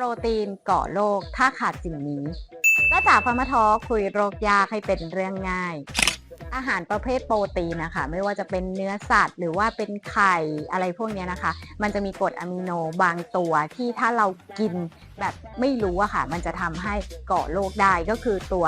รตีนก่อโรคถ้าขาดสิ่งนี้ ก็จากพมทอคุยโรคยากให้เป็นเรื่องง่าย อาหารประเภทโปรตีนนะคะไม่ว่าจะเป็นเนื้อสัตว์ หรือว่าเป็นไข่อะไรพวกนี้นะคะ มันจะมีกรดอะมิโนบางตัวที่ถ้าเรากินแบบไม่รู้อะค่ะ มันจะทำให้ก่อโรคได้ก็คือตัว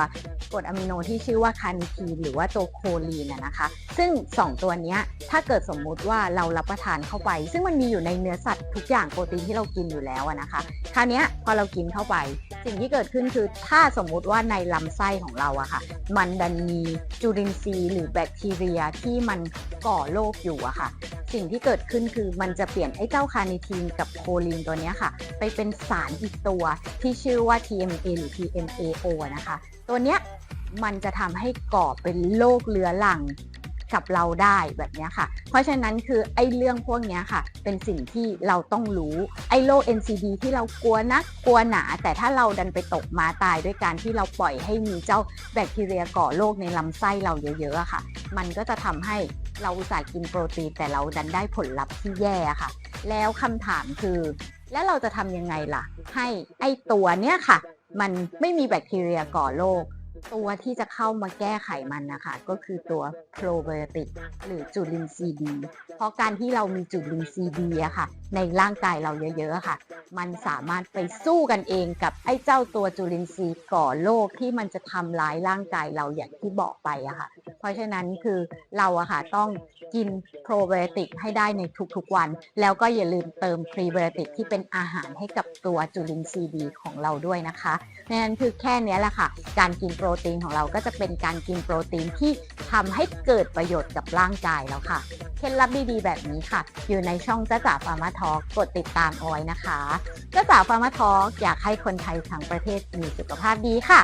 กรดอะมิโนที่ชื่อว่าคานิทีนหรือว่าตัวโคลีนนะคะ ซึ่ง 2 ตัวนี้ถ้าเกิดสมมุติว่าเรารับประทานเข้าไป ซึ่งมันมีอยู่ในเนื้อสัตว์ทุกอย่างโปรตีนที่เรากินอยู่แล้วนะคะ คราวนี้พอเรากินเข้าไป สิ่งที่เกิดขึ้นคือถ้าสมมุติว่าในลำไส้ของเราอะค่ะ มันดันมีจุลินทรีย์หรือแบคทีเรียที่มันก่อโรคอยู่อะค่ะ สิ่งที่เกิดขึ้นคือมันจะเปลี่ยนไอ้เจ้าคาร์นิทีนกับโคลีนตัวนี้ค่ะ ไปเป็นสารอีกตัวที่ชื่อว่า TMA หรือ TMAO นะคะ ตัวเนี้ยมันจะทำให้ก่อเป็นโรคเรื้อรัง กับเราได้แบบนี้ค่ะ เพราะฉะนั้นคือไอ้เรื่องพวกนี้ค่ะ เป็นสิ่งที่เราต้องรู้ไอ้โรค NCD ที่เรากลัวนักกลัวหนา แต่ถ้าเราดันไปตกมาตายด้วยการที่เราปล่อยให้มีเจ้าแบคทีเรียก่อโรคในลำไส้เราเยอะๆค่ะ มันก็จะทำให้เราอุตส่าห์กินโปรตีนแต่เราดันได้ผลลัพธ์ที่แย่ค่ะ แล้วคำถามคือ แล้วเราจะทำยังไงล่ะ ให้ไอ้ตัวเนี้ยค่ะ มันไม่มีแบคทีเรียก่อโรค ตัวที่จะเข้ามาแก้ไขมันนะคะก็คือตัวโปรไบโอติกหรือจุลินทรีย์ดี เพราะการที่เรามีจุลินทรีย์ดีอะค่ะ ในร่างกายเราเยอะๆค่ะ มันสามารถไปสู้กันเองกับไอ้เจ้าตัวจุลินทรีย์ก่อโรคที่มันจะทำร้ายร่างกายเราอย่างที่บอกไปอะค่ะ เพราะฉะนั้นคือเราอะค่ะต้องกินโปรไบโอติกให้ได้ในทุกๆวัน แล้วก็อย่าลืมเติมพรีไบโอติกที่เป็นอาหารให้กับตัวจุลินทรีย์ดีของเราด้วยนะคะนั่นคือแค่เนี้ยแหละค่ะ การกินโปรตีนของเราก็จะเป็นการกินโปรตีนที่ทำให้เกิดประโยชน์กับร่างกายแล้วค่ะ เคล็ดลับดีๆแบบนี้ค่ะ อยู่ในช่องจ้าจ๋าฟาร์มาทอกดติดตามเอาไว้นะคะจ้าจ๋าฟาร์มาทออยากให้คนไทยทั้งประเทศมีสุขภาพดีค่ะ